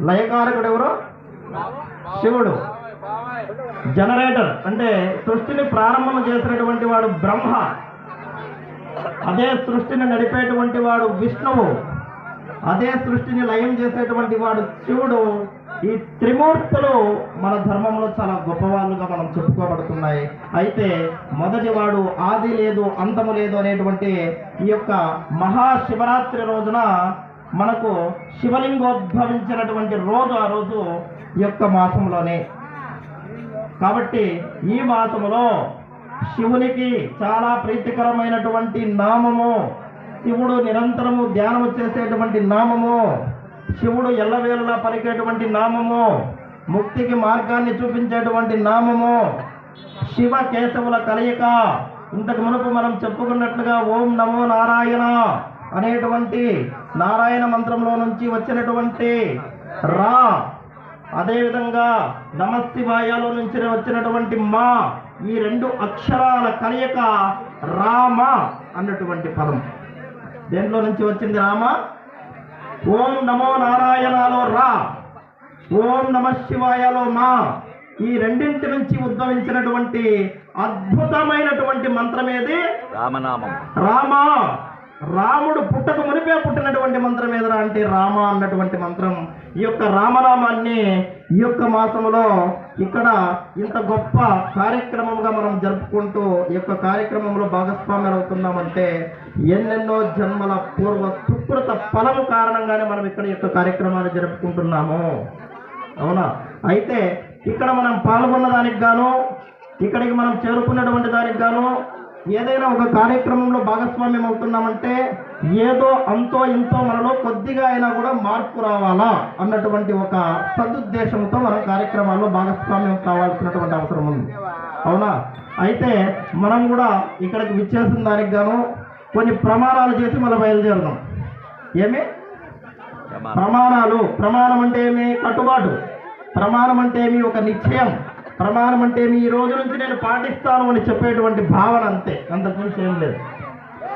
లయకారకుడు ఎవరు శివుడు. జనరేటర్. అంటే సృష్టిని ప్రారంభం చేసినటువంటి వాడు బ్రహ్మ. అదే సృష్టిని నడిపేటువంటి వాడు విష్ణువు. అదే సృష్టిని లయం చేసేటువంటి వాడు శివుడు. ఈ త్రిమూర్తులు మన ధర్మంలో చాలా గొప్పవాళ్ళుగా మనం చెప్పుకోబడుతున్నాయి. అయితే మొదటి వాడు ఆది లేదు అంతము లేదు అనేటువంటి ఈ యొక్క మహాశివరాత్రి రోజున మనకు శివలింగోద్భవించినటువంటి రోజు ఆ రోజు ఈ యొక్క మాసంలోనే. కాబట్టి ఈ మాసములో శివునికి చాలా ప్రీతికరమైనటువంటి నామము శివుడు నిరంతరము ధ్యానము చేసేటువంటి నామము శివుడు ఎల్లవేళలా పలికేటువంటి నామము ముక్తికి మార్గాన్ని చూపించేటువంటి నామము శివ కేశవుల కలయిక. ఇంతకు మునుపు మనం చెప్పుకున్నట్లుగా ఓం నమో నారాయణ అనేటువంటి నారాయణ మంత్రంలో నుంచి వచ్చినటువంటి రా. అదేవిధంగా నమశివాయలో నుంచి వచ్చినటువంటి మా ఈ రెండు అక్షరాల కలయిక రామ అన్నటువంటి పదం. దేంట్లో నుంచి వచ్చింది రామ? ఓం నమో నారాయణలో రా. ఓం నమ శివాయలో మా. ఈ రెండింటి నుంచి ఉద్భవించినటువంటి అద్భుతమైనటువంటి మంత్రం ఏది రామనామం. రామ. రాముడు పుట్టక మునిపే పుట్టినటువంటి మంత్రం ఏదరా అంటే రామ అన్నటువంటి మంత్రం. ఈ యొక్క రామనామాన్ని ఈ యొక్క మాసంలో ఇక్కడ ఇంత గొప్ప కార్యక్రమంగా మనం జరుపుకుంటూ ఈ యొక్క కార్యక్రమంలో భాగస్వామ్యం అవుతున్నామంటే ఎన్నెన్నో జన్మల పూర్వ సుకృత ఫలము కారణంగానే మనం ఇక్కడ ఈ యొక్క కార్యక్రమాన్ని జరుపుకుంటున్నాము. అవునా? అయితే ఇక్కడ మనం పాల్గొన్న దానికి గాను ఇక్కడికి మనం చేరుకున్నటువంటి దానికి గాను ఏదైనా ఒక కార్యక్రమంలో భాగస్వామ్యం అవుతున్నామంటే ఏదో అంతో ఇంతో మనలో కొద్దిగా అయినా కూడా మార్పు రావాలా అన్నటువంటి ఒక సదుద్దేశంతో మనం కార్యక్రమాల్లో భాగస్వామ్యం కావాల్సినటువంటి అవసరం ఉంది. అవునా? అయితే మనం కూడా ఇక్కడికి విచ్చేసిన దానికి గాను కొన్ని ప్రమాణాలు చేసి మళ్ళీ బయలుదేరుదాం. ఏమి? ప్రమాణం ప్రమాణాలు. ప్రమాణం అంటే ఏమి? కట్టుబాటు. ప్రమాణం అంటే ఏమి? ఒక నిశ్చయం. ప్రమాణం అంటే ఈ రోజు నుంచి నేను పాటిస్తాను అని చెప్పేటువంటి భావన అంతే. అంతకుమించి ఏం లేదు.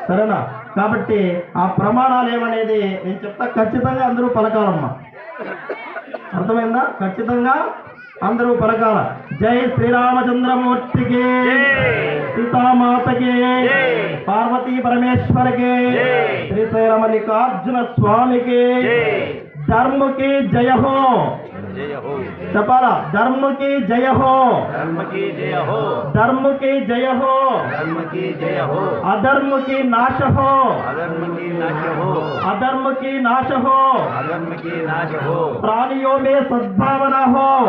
సరేనా? కాబట్టి ఆ ప్రమాణాలు ఏమనేది నేను చెప్తా ఖచ్చితంగా అందరూ పలకాలమ్మా. అర్థమైందా? ఖచ్చితంగా అందరూ పలకాల. జై శ్రీరామచంద్రమూర్తికి సీతామాతకి పార్వతీ పరమేశ్వరకి శ్రీశైల మల్లికార్జున స్వామికి ధర్మకి జయ హో जय हो। चपारा धर्म की जय हो। धर्म की जय हो। धर्म की जय हो। धर्म की जय हो। अधर्म की नाश हो। अधर्म की नाश हो। अधर्म की नाश हो। अधर्म की नाश हो। प्राणियों में सद्भावना हो।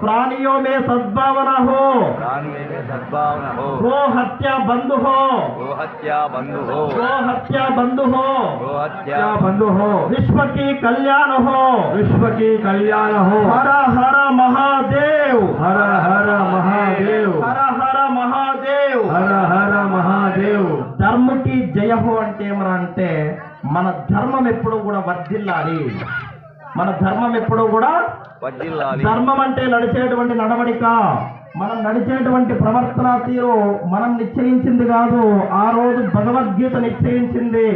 प्राणियों में सद्भावना हो। प्राणियों में सद्भावना हो। हत्या बंद हो। वो हत्या बंद हो। वो हत्या बंद हो। वो हत्या बंद हो। विश्व की कल्याण हो। विश्व की कल्याण हो हर हर महादेव हर हर महादेव హర హర మహాదేవ్ हर हर महादेव ధర్మకి జయ హో అంటే ఏమరా అంటే మన ధర్మం ఎప్పుడు కూడా వర్ధిల్లాలి మన ధర్మం ఎప్పుడు కూడా వజ్జిల్లాలి ధర్మం అంటే నడిచేటువంటి నడవడిక మనం నడిచేటువంటి ప్రవర్తన తీరు మనం నిశ్చయించింది కాదు ఆ రోజు భగవద్గీత నిశ్చయించింది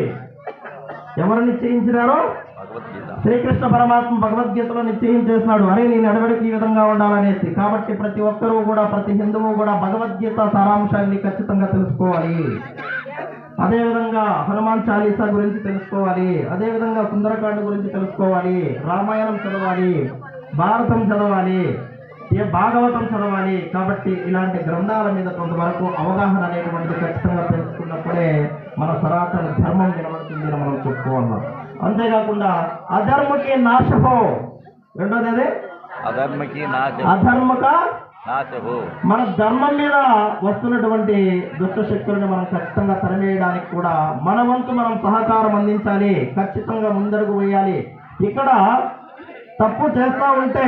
ఎవరు నిశ్చయించినారో భగవద్గీత శ్రీకృష్ణ పరమాత్మ భగవద్గీతలో నిశ్చయించేసినాడు అరే నీ నడవడికి ఈ విధంగా ఉండాలనేసి. కాబట్టి ప్రతి ఒక్కరూ కూడా ప్రతి హిందువు కూడా భగవద్గీత సారాంశాన్ని ఖచ్చితంగా తెలుసుకోవాలి. అదేవిధంగా హనుమాన్ చాలీసా గురించి తెలుసుకోవాలి. అదేవిధంగా సుందరకాండ గురించి తెలుసుకోవాలి. రామాయణం చదవాలి. భారతం చదవాలి. ఏ భాగవతం చదవాలి. కాబట్టి ఇలాంటి గ్రంథాల మీద కొంతవరకు అవగాహన అనేటువంటిది ఖచ్చితంగా తెలుసుకున్నప్పుడే మన సనాతన ధర్మం నిలబడుతుంది మనం చెప్పుకోవాలి. అంతేకాకుండా అధర్మకి నాశహో. రెండోది అదే? అధర్మకి నాశ అధర్మక మన ధర్మం మీద వస్తున్నటువంటి దుష్ట శక్తులను మనం ఖచ్చితంగా తరిమేయడానికి కూడా మన వంతు మనం సహకారం అందించాలి. ఖచ్చితంగా ముందడుగు వేయాలి. ఇక్కడ తప్పు చేస్తా ఉంటే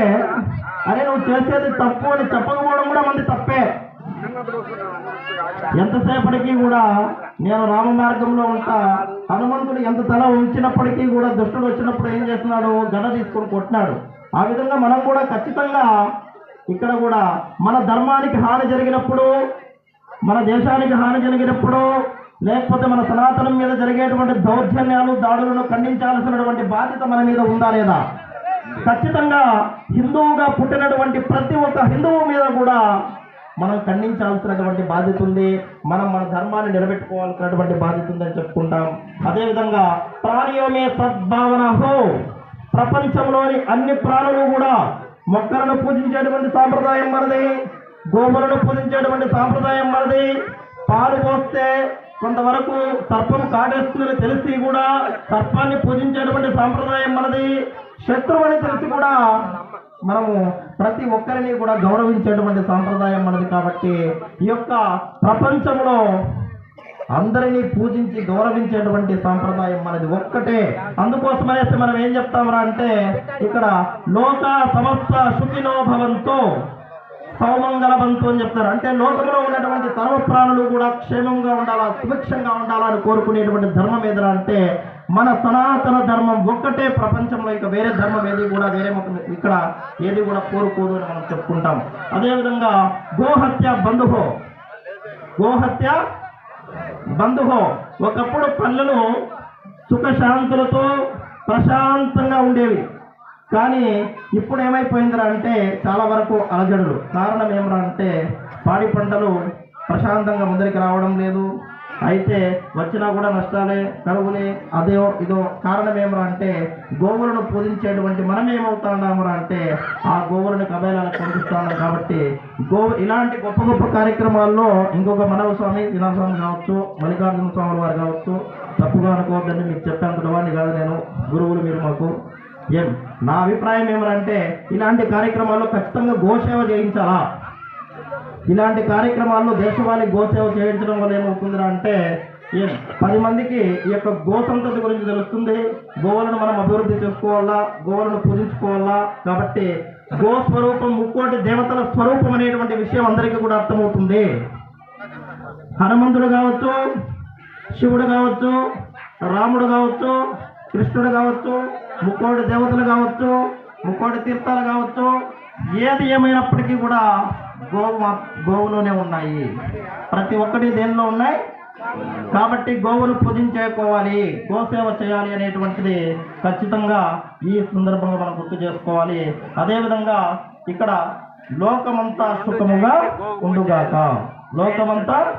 అరే నువ్వు చేసేది తప్పు అని చెప్పకపోవడం కూడా మంది తప్పే. ఎంతసేపటికి కూడా నేను రామ మార్గంలో ఉంటా హనుమంతుడు ఎంత తల ఉంచినప్పటికీ కూడా దుష్టుడు వచ్చినప్పుడు ఏం చేస్తున్నాడు? గద తీసుకొని కొట్టినాడు. ఆ విధంగా మనం కూడా ఖచ్చితంగా ఇక్కడ కూడా మన ధర్మానికి హాని జరిగినప్పుడు మన దేశానికి హాని జరిగినప్పుడు లేకపోతే మన సనాతనం మీద జరిగేటువంటి దౌర్జన్యాలు దాడులను ఖండించాల్సినటువంటి బాధ్యత మన మీద ఉందా లేదా? ఖచ్చితంగా హిందువుగా పుట్టినటువంటి ప్రతి ఒక్క హిందువు మీద కూడా మనం ఖండించాల్సినటువంటి బాధ్యత ఉంది. మనం మన ధర్మాన్ని నిలబెట్టుకోవాల్సినటువంటి బాధ్యత ఉందని చెప్పుకుంటాం. అదేవిధంగా ప్రాణియోమే సద్భావన హో ప్రపంచంలోని అన్ని ప్రాణులు కూడా మొక్కలను పూజించేటువంటి సాంప్రదాయం మనది. గోవులను పూజించేటువంటి సాంప్రదాయం మనది. పాలు పోస్తే కొంతవరకు సర్పం కాటేస్తుందని తెలిసి కూడా సర్పాన్ని పూజించేటువంటి సాంప్రదాయం మనది. శత్రువు అని తెలిసి కూడా మనము ప్రతి ఒక్కరిని కూడా గౌరవించేటువంటి సాంప్రదాయం మనది కాబట్టి ఈ యొక్క ప్రపంచంలో అందరినీ పూజించి గౌరవించేటువంటి సాంప్రదాయం మనది ఒక్కటే. అందుకోసమనేసి మనం ఏం చెప్తామరా అంటే ఇక్కడ లోక సమస్త సుఖినో భవంతో సౌమంగళవంతు అని చెప్తారు. అంటే లోకంలో ఉన్నటువంటి సర్వ ప్రాణులు కూడా క్షేమంగా ఉండాలా సుభిక్షంగా ఉండాలా అని కోరుకునేటువంటి ధర్మం ఏదరా అంటే మన సనాతన ధర్మం ఒక్కటే ప్రపంచంలో ఇంకా వేరే ధర్మం ఏది కూడా వేరే ఇక్కడ ఏది కూడా కోరుకోదు అని మనం చెప్పుకుంటాం. అదేవిధంగా గోహత్య బంధుహో. గోహత్య బంధుహో. ఒకప్పుడు పల్లెలు సుఖశాంతులతో ప్రశాంతంగా ఉండేవి. కానీ ఇప్పుడు ఏమైపోయిందిరా అంటే చాలా వరకు అలజడులు. కారణం ఏమరా అంటే పాడి పంటలు ప్రశాంతంగా ముందరికి రావడం లేదు. అయితే వచ్చినా కూడా నష్టాలే కరువులే అదే ఇదో కారణం ఏమరా అంటే గోవులను పూజించేటువంటి మనం ఏమవుతామరా అంటే ఆ గోవులను కబైలాలకు పంపిస్తాం కాబట్టి గో ఇలాంటి గొప్ప గొప్ప కార్యక్రమాల్లో ఇంకొక మనవ స్వామి శ్రీనాథస్వామి కావచ్చు మల్లికార్జున స్వామి వారు కావచ్చు తప్పుగా అనుకోవద్దని మీకు చెప్పేంతటి వాడిని కాదు నేను గురువులు మీరు మాకు. ఏం? నా అభిప్రాయం ఏమరంటే ఇలాంటి కార్యక్రమాల్లో ఖచ్చితంగా గోసేవ చేయించాలా? ఇలాంటి కార్యక్రమాల్లో దేశవాళీ గోసేవ చేయించడం వల్ల ఏమవుతుందిరా అంటే పది మందికి ఈ యొక్క గో సంతతి గురించి తెలుస్తుంది. గోవులను మనం అభివృద్ధి చేసుకోవాలా? గోవులను పూజించుకోవాలా? కాబట్టి గో స్వరూపం ముక్కోటి దేవతల స్వరూపం అనేటువంటి విషయం అందరికీ కూడా అర్థమవుతుంది. హనుమంతుడు కావచ్చు శివుడు కావచ్చు రాముడు కావచ్చు కృష్ణుడు కావచ్చు ముక్కోటి దేవతలు కావచ్చు ముక్కోటి తీర్థాలు కావచ్చు ఏది ఏమైనప్పటికీ కూడా గోవు మా- గోవులోనే ఉన్నాయి. ప్రతి ఒక్కటి దేనిలో ఉన్నాయి? కాబట్టి గోవును పూజించేకోవాలి గోసేవ చేయాలి అనేటువంటిది ఖచ్చితంగా ఈ సందర్భంగా మనం గుర్తు చేసుకోవాలి. అదేవిధంగా ఇక్కడ లోకమంతా సుఖముగా ఉండుగాక. లోకమంతా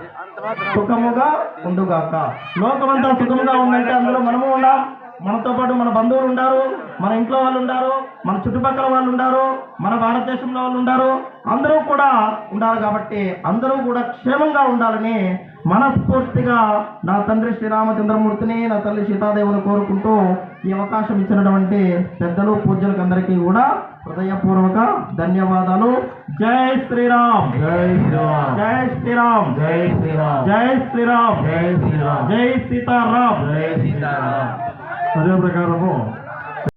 సుఖముగా ఉండుగాక. లోకమంతా సుఖముగా ఉందంటే అందులో మనము ఉన్నాం మనతో పాటు మన బంధువులు ఉండారు మన ఇంట్లో వాళ్ళు ఉండారు మన చుట్టుపక్కల వాళ్ళు ఉండారు మన భారతదేశంలో వాళ్ళు ఉండారు అందరూ కూడా ఉండాలి కాబట్టి అందరూ కూడా క్షేమంగా ఉండాలని మనస్ఫూర్తిగా నా తండ్రి శ్రీరామచంద్రమూర్తిని నా తల్లి సీతాదేవుని కోరుకుంటూ ఈ అవకాశం ఇచ్చినటువంటి పెద్దలు పూజ్యులకు అందరికీ కూడా హృదయపూర్వక ధన్యవాదాలు. జై శ్రీరామ్. జై శ్రీరామ్. జై శ్రీరామ్. జై శ్రీరామ్. జై శ్రీరామ్. జై శ్రీరామ్. జై సీతారాం. జై సీతారాం. అదే ప్రకారము